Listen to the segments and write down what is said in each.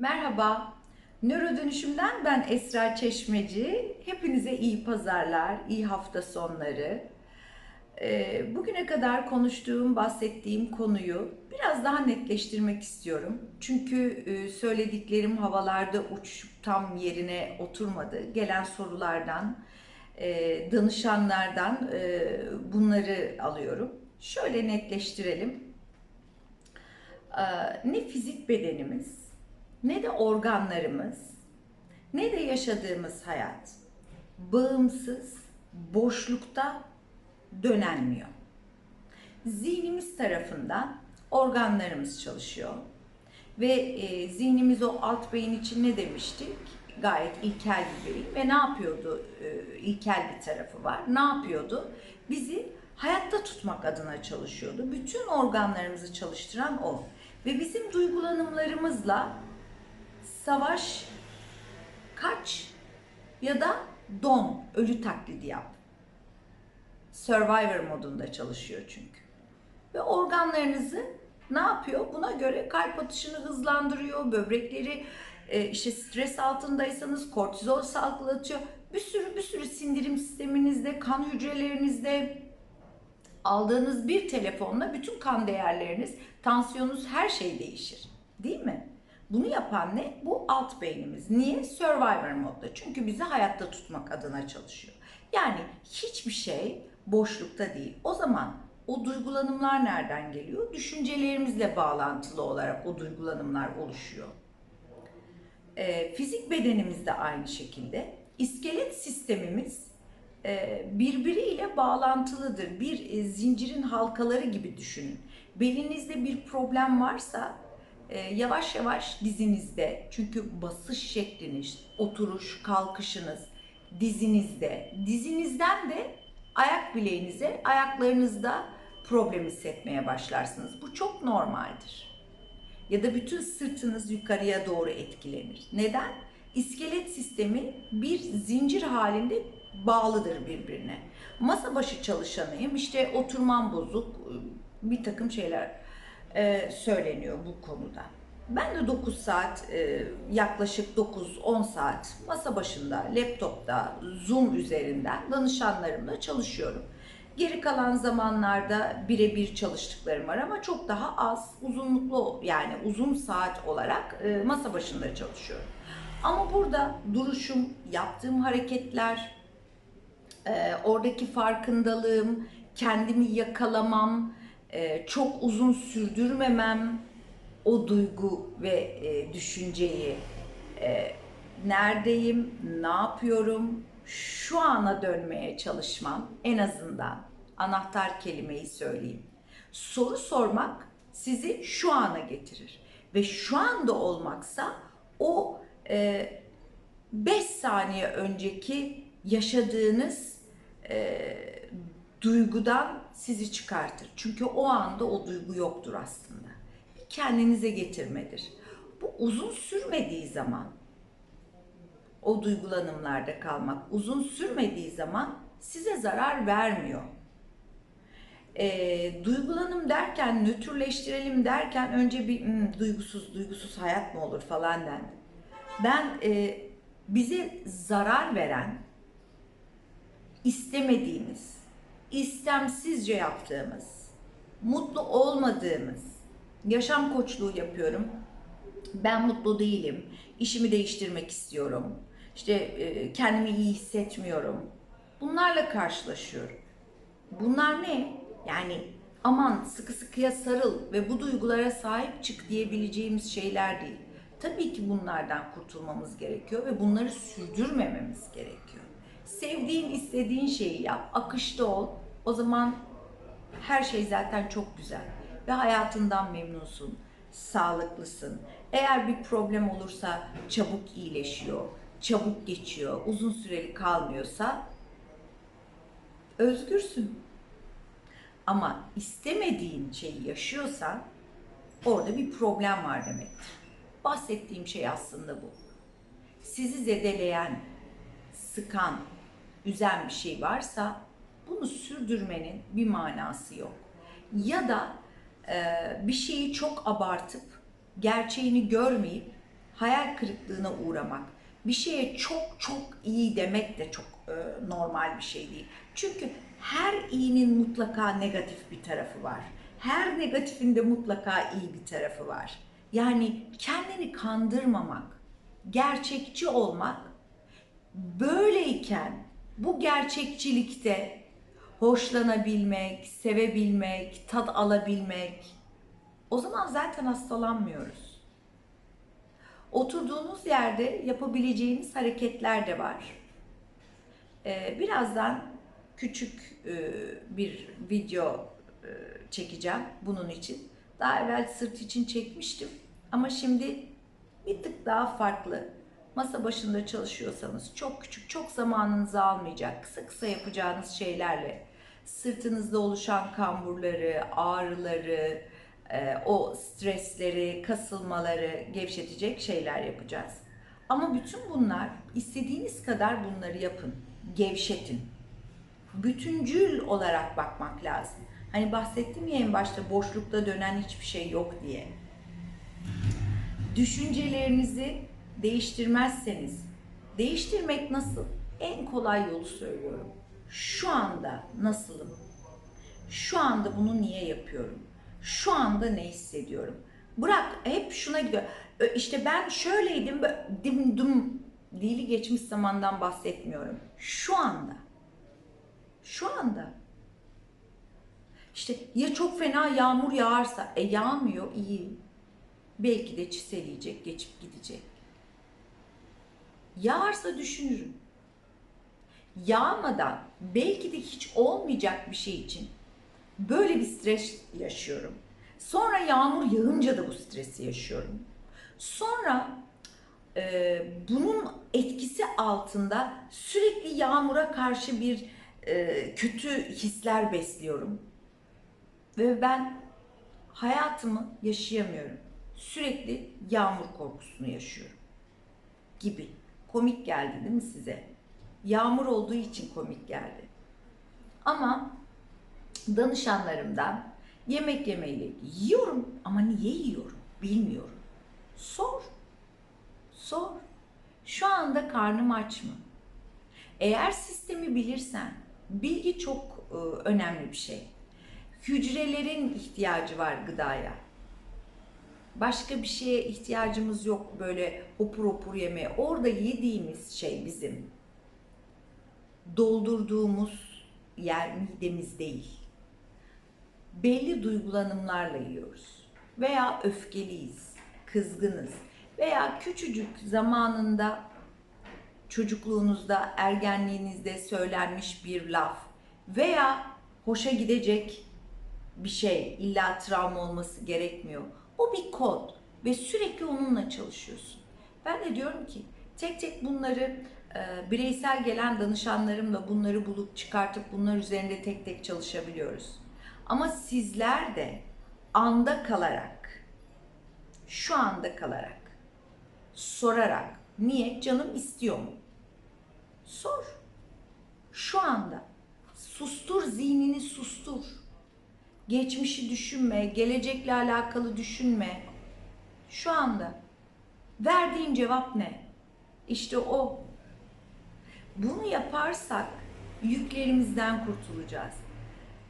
Merhaba, Nöro Dönüşüm'den ben Esra Çeşmeci. Hepinize iyi pazarlar, iyi hafta sonları. Ee, Bugüne kadar konuştuğum, bahsettiğim konuyu biraz daha netleştirmek istiyorum. Çünkü e, söylediklerim havalarda uçup tam yerine oturmadı. Gelen sorulardan, e, danışanlardan e, bunları alıyorum. Şöyle netleştirelim. Ee, Ne fizik bedenimiz, ne de organlarımız, ne de yaşadığımız hayat bağımsız, boşlukta dönenmiyor. Zihnimiz tarafından organlarımız çalışıyor. Ve e, zihnimiz o alt beyin için ne demiştik? Gayet ilkel bir beyin ve ne yapıyordu? E, ilkel bir tarafı var. Ne yapıyordu? Bizi hayatta tutmak adına çalışıyordu. Bütün organlarımızı çalıştıran o. Ve bizim duygulanımlarımızla savaş, kaç ya da don, ölü taklidi yap. Survivor modunda çalışıyor çünkü. Ve organlarınızı ne yapıyor? Buna göre kalp atışını hızlandırıyor, böbrekleri e, işte stres altındaysanız kortizol salgılatıyor. Bir sürü bir sürü sindirim sisteminizde, kan hücrelerinizde aldığınız bir telefonla bütün kan değerleriniz, tansiyonunuz her şey değişir. Değil mi? Bunu yapan ne? Bu alt beynimiz. Niye? Survivor modda. Çünkü bizi hayatta tutmak adına çalışıyor. Yani hiçbir şey boşlukta değil. O zaman o duygulanımlar nereden geliyor? Düşüncelerimizle bağlantılı olarak o duygulanımlar oluşuyor. Ee, fizik bedenimiz de aynı şekilde. İskelet sistemimiz e, birbiriyle bağlantılıdır. Bir e, zincirin halkaları gibi düşünün. Belinizde bir problem varsa e, yavaş yavaş dizinizde çünkü basış şekliniz, oturuş, kalkışınız dizinizde, dizinizden de ayak bileğinize, ayaklarınızda problem hissetmeye başlarsınız. Bu çok normaldir. Ya da bütün sırtınız yukarıya doğru etkilenir. Neden? İskelet sistemi bir zincir halinde bağlıdır birbirine. Masa başı çalışanıyım, işte oturmam bozuk, bir takım şeyler e, söyleniyor bu konuda. Ben de 9 saat, e, yaklaşık 9-10 saat masa başında, laptopta, Zoom üzerinden danışanlarımla çalışıyorum. Geri kalan zamanlarda birebir çalıştıklarım var ama çok daha az uzunluklu yani uzun saat olarak e, masa başında çalışıyorum. Ama burada duruşum, yaptığım hareketler, e, oradaki farkındalığım, kendimi yakalamam, e, çok uzun sürdürmemem, o duygu ve e, düşünceyi e, neredeyim, ne yapıyorum, şu ana dönmeye çalışmam en azından anahtar kelimeyi söyleyeyim. Soru sormak sizi şu ana getirir ve şu anda olmaksa o 5 saniye önceki yaşadığınız e, duygudan sizi çıkartır. Çünkü o anda o duygu yoktur aslında. Kendinize getirmedir. Bu uzun sürmediği zaman o duygulanımlarda kalmak uzun sürmediği zaman size zarar vermiyor. E, duygulanım derken, nötrleştirelim derken önce bir "Hmm, duygusuz, duygusuz hayat mı olur falan dendi. Ben e, bize zarar veren, istemediğimiz, istemsizce yaptığımız, mutlu olmadığımız, yaşam koçluğu yapıyorum. Ben mutlu değilim, işimi değiştirmek istiyorum, işte e, kendimi iyi hissetmiyorum. Bunlarla karşılaşıyorum. Bunlar ne? Yani aman sıkı sıkıya sarıl ve bu duygulara sahip çık diyebileceğimiz şeyler değil. Tabii ki bunlardan kurtulmamız gerekiyor ve bunları sürdürmememiz gerekiyor. Sevdiğin, istediğin şeyi yap, akışta ol. O zaman her şey zaten çok güzel ve hayatından memnunsun, sağlıklısın. Eğer bir problem olursa çabuk iyileşiyor, çabuk geçiyor, uzun süreli kalmıyorsa özgürsün. Ama istemediğin şeyi yaşıyorsan orada bir problem var demektir. Bahsettiğim şey aslında bu. Sizi zedeleyen, sıkan, üzen bir şey varsa bunu sürdürmenin bir manası yok. Ya da e, bir şeyi çok abartıp gerçeğini görmeyip hayal kırıklığına uğramak, bir şeye çok çok iyi demek de çok e, normal bir şey değil. Çünkü her iyinin mutlaka negatif bir tarafı var. Her negatifin de mutlaka iyi bir tarafı var. Yani kendini kandırmamak, gerçekçi olmak böyleyken bu gerçekçilikte hoşlanabilmek, sevebilmek, tat alabilmek o zaman zaten hastalanmıyoruz. Oturduğunuz yerde yapabileceğiniz hareketler de var. Ee, birazdan küçük e, bir video e, çekeceğim bunun için. Daha evvel sırt için çekmiştim ama şimdi bir tık daha farklı. Masa başında çalışıyorsanız çok küçük, çok zamanınızı almayacak, kısa kısa yapacağınız şeylerle sırtınızda oluşan kamburları, ağrıları, e, o stresleri, kasılmaları gevşetecek şeyler yapacağız. Ama bütün bunlar istediğiniz kadar bunları yapın, gevşetin. Bütüncül olarak bakmak lazım. Hani bahsettim ya en başta boşlukta dönen hiçbir şey yok diye. Düşüncelerinizi değiştirmezseniz, değiştirmek nasıl? En kolay yolu söylüyorum. Şu anda nasılım? Şu anda bunu niye yapıyorum? Şu anda ne hissediyorum? Bırak hep şuna gidiyor. İşte ben şöyleydim, dim dum dili geçmiş zamandan bahsetmiyorum. Şu anda. Şu anda. İşte ya çok fena yağmur yağarsa, e yağmıyor iyi. Belki de çiseleyecek, geçip gidecek. Yağarsa düşünürüm. Yağmadan belki de hiç olmayacak bir şey için böyle bir stres yaşıyorum. Sonra yağmur yağınca da bu stresi yaşıyorum. Sonra e, bunun etkisi altında sürekli yağmura karşı bir e, kötü hisler besliyorum. Ve ben hayatımı yaşayamıyorum. Sürekli yağmur korkusunu yaşıyorum. Gibi. Komik geldi değil mi size? Yağmur olduğu için komik geldi. Ama danışanlarımdan yemek yemeyle yiyorum ama niye yiyorum bilmiyorum. Sor. Sor. Şu anda karnım aç mı? Eğer sistemi bilirsen bilgi çok e, önemli bir şey. Hücrelerin ihtiyacı var gıdaya. Başka bir şeye ihtiyacımız yok böyle hopur hopur yemeye. Orada yediğimiz şey bizim doldurduğumuz yer midemiz değil. Belli duygulanımlarla yiyoruz. Veya öfkeliyiz, kızgınız veya küçücük zamanında çocukluğunuzda, ergenliğinizde söylenmiş bir laf veya hoşa gidecek bir şey, illa travma olması gerekmiyor. O bir kod ve sürekli onunla çalışıyorsun. Ben de diyorum ki tek tek bunları e, bireysel gelen danışanlarımla bunları bulup çıkartıp bunlar üzerinde tek tek çalışabiliyoruz. Ama sizler de anda kalarak, şu anda kalarak, sorarak, niye canım istiyor mu? Sor. Şu anda. Sustur zihnini sustur. Geçmişi düşünme, gelecekle alakalı düşünme. Şu anda. Verdiğin cevap ne? İşte o. Bunu yaparsak yüklerimizden kurtulacağız.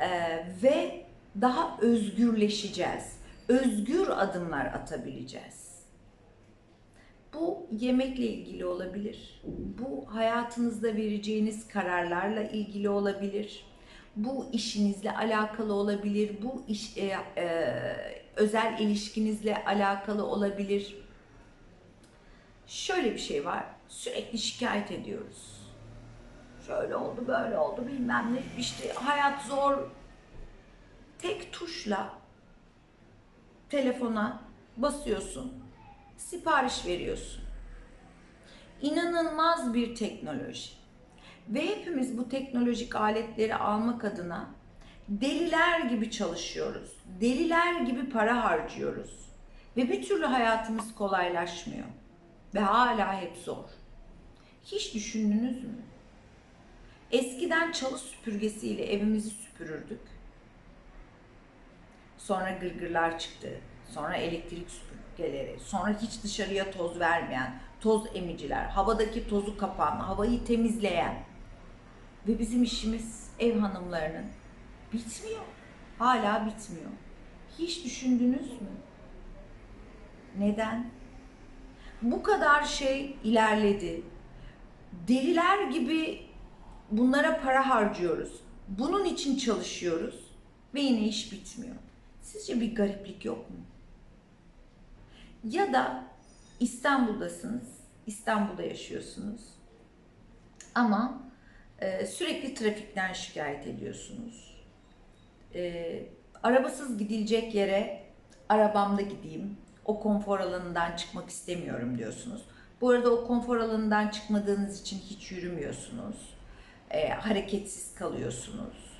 Ee, ve daha özgürleşeceğiz. Özgür adımlar atabileceğiz. Bu yemekle ilgili olabilir. Bu hayatınızda vereceğiniz kararlarla ilgili olabilir. Bu işinizle alakalı olabilir. Bu iş e, e, özel ilişkinizle alakalı olabilir. Şöyle bir şey var. Sürekli şikayet ediyoruz. Şöyle oldu, böyle oldu, bilmem ne. İşte hayat zor. Tek tuşla telefona basıyorsun. Sipariş veriyorsun. İnanılmaz bir teknoloji. Ve hepimiz bu teknolojik aletleri almak adına deliler gibi çalışıyoruz. Deliler gibi para harcıyoruz. Ve bir türlü hayatımız kolaylaşmıyor. Ve hala hep zor. Hiç düşündünüz mü? Eskiden çalı süpürgesiyle evimizi süpürürdük. Sonra gırgırlar çıktı. Sonra elektrik süpürge süpürgeleri, sonra hiç dışarıya toz vermeyen, toz emiciler, havadaki tozu kapan, havayı temizleyen ve bizim işimiz ev hanımlarının bitmiyor. Hala bitmiyor. Hiç düşündünüz mü? Neden? Bu kadar şey ilerledi. Deliler gibi bunlara para harcıyoruz. Bunun için çalışıyoruz ve yine iş bitmiyor. Sizce bir gariplik yok mu? Ya da İstanbul'dasınız, İstanbul'da yaşıyorsunuz ama e, sürekli trafikten şikayet ediyorsunuz. E, arabasız gidilecek yere arabamda gideyim, o konfor alanından çıkmak istemiyorum diyorsunuz. Bu arada o konfor alanından çıkmadığınız için hiç yürümüyorsunuz. E, hareketsiz kalıyorsunuz.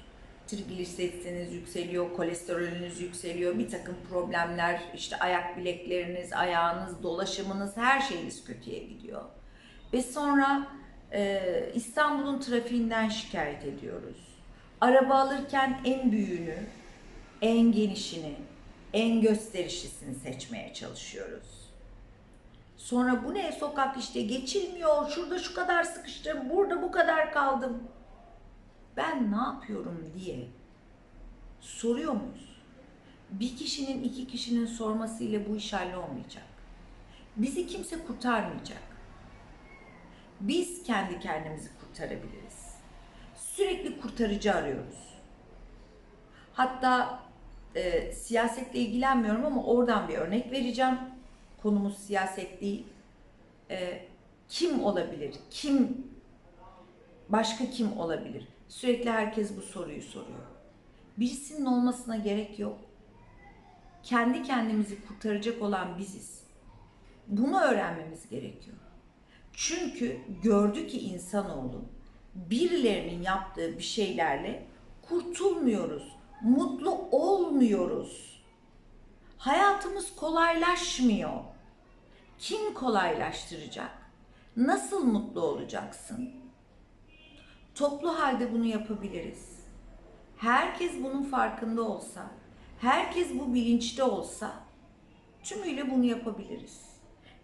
Trigliseritiniz yükseliyor, kolesterolünüz yükseliyor, bir takım problemler, işte ayak bilekleriniz, ayağınız, dolaşımınız, her şeyiniz kötüye gidiyor. Ve sonra e, İstanbul'un trafiğinden şikayet ediyoruz. Araba alırken en büyüğünü, en genişini, en gösterişlisini seçmeye çalışıyoruz. Sonra bu ne sokak işte geçilmiyor, şurada şu kadar sıkıştım, burada bu kadar kaldım. Ben ne yapıyorum diye soruyor muyuz? Bir kişinin iki kişinin sormasıyla bu iş hallolmayacak. Bizi kimse kurtarmayacak. Biz kendi kendimizi kurtarabiliriz. Sürekli kurtarıcı arıyoruz. Hatta e, siyasetle ilgilenmiyorum ama oradan bir örnek vereceğim. Konumuz siyaset değil. E, kim olabilir? Kim başka kim olabilir? Sürekli herkes bu soruyu soruyor. Birisinin olmasına gerek yok. Kendi kendimizi kurtaracak olan biziz. Bunu öğrenmemiz gerekiyor. Çünkü gördü ki insanoğlu birilerinin yaptığı bir şeylerle kurtulmuyoruz. Mutlu olmuyoruz. Hayatımız kolaylaşmıyor. Kim kolaylaştıracak? Nasıl mutlu olacaksın? Toplu halde bunu yapabiliriz. Herkes bunun farkında olsa, herkes bu bilinçte olsa tümüyle bunu yapabiliriz.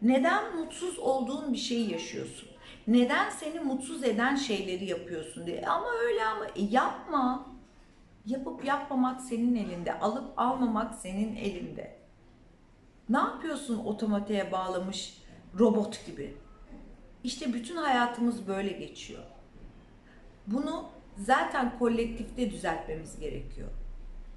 Neden mutsuz olduğun bir şeyi yaşıyorsun? Neden seni mutsuz eden şeyleri yapıyorsun diye. Ama öyle ama e, yapma. Yapıp yapmamak senin elinde, alıp almamak senin elinde. Ne yapıyorsun otomatiğe bağlamış robot gibi? İşte bütün hayatımız böyle geçiyor. Bunu zaten kolektifte düzeltmemiz gerekiyor.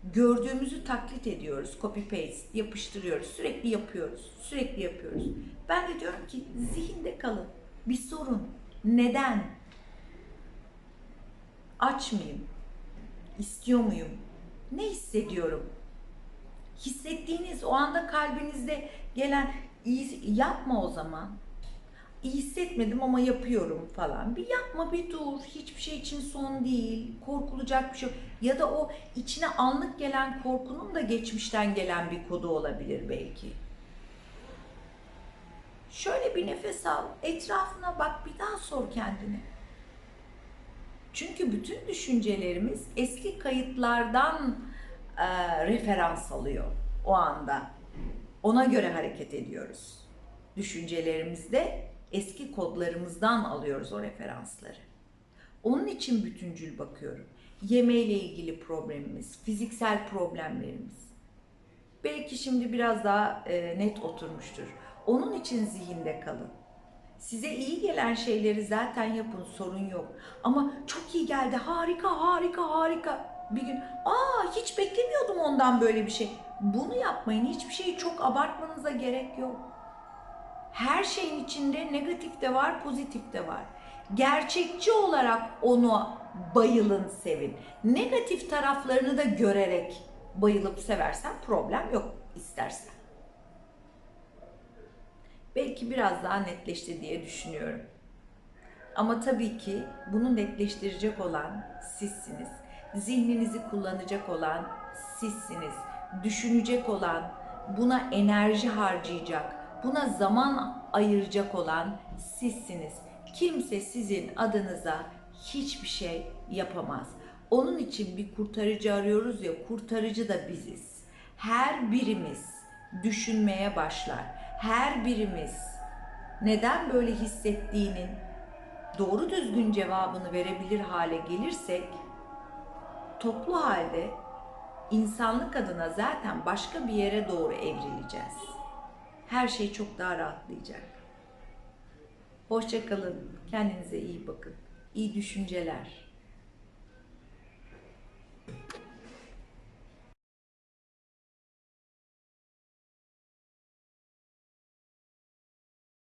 Gördüğümüzü taklit ediyoruz, copy paste, yapıştırıyoruz, sürekli yapıyoruz, sürekli yapıyoruz. Ben de diyorum ki zihinde kalın. Bir sorun. Neden? Aç mıyım? İstiyor muyum? Ne hissediyorum? Hissettiğiniz o anda kalbinizde gelen iyi yapma o zaman iyi hissetmedim ama yapıyorum falan. Bir yapma bir dur. Hiçbir şey için son değil. Korkulacak bir şey yok. Ya da o içine anlık gelen korkunun da geçmişten gelen bir kodu olabilir belki. Şöyle bir nefes al. Etrafına bak bir daha sor kendine. Çünkü bütün düşüncelerimiz eski kayıtlardan e, referans alıyor o anda. Ona göre hareket ediyoruz. Düşüncelerimizde eski kodlarımızdan alıyoruz o referansları. Onun için bütüncül bakıyorum. Yemeğiyle ilgili problemimiz, fiziksel problemlerimiz. Belki şimdi biraz daha e, net oturmuştur. Onun için zihinde kalın. Size iyi gelen şeyleri zaten yapın, sorun yok. Ama çok iyi geldi, harika, harika, harika. Bir gün, aa hiç beklemiyordum ondan böyle bir şey. Bunu yapmayın, hiçbir şeyi çok abartmanıza gerek yok. Her şeyin içinde negatif de var, pozitif de var. Gerçekçi olarak onu bayılın, sevin. Negatif taraflarını da görerek bayılıp seversen problem yok istersen. Belki biraz daha netleşti diye düşünüyorum. Ama tabii ki bunu netleştirecek olan sizsiniz. Zihninizi kullanacak olan sizsiniz. Düşünecek olan, buna enerji harcayacak, buna zaman ayıracak olan sizsiniz. Kimse sizin adınıza hiçbir şey yapamaz. Onun için bir kurtarıcı arıyoruz ya, kurtarıcı da biziz. Her birimiz düşünmeye başlar. Her birimiz neden böyle hissettiğinin doğru düzgün cevabını verebilir hale gelirsek toplu halde insanlık adına zaten başka bir yere doğru evrileceğiz. Her şey çok daha rahatlayacak. Hoşçakalın. Kendinize iyi bakın. İyi düşünceler.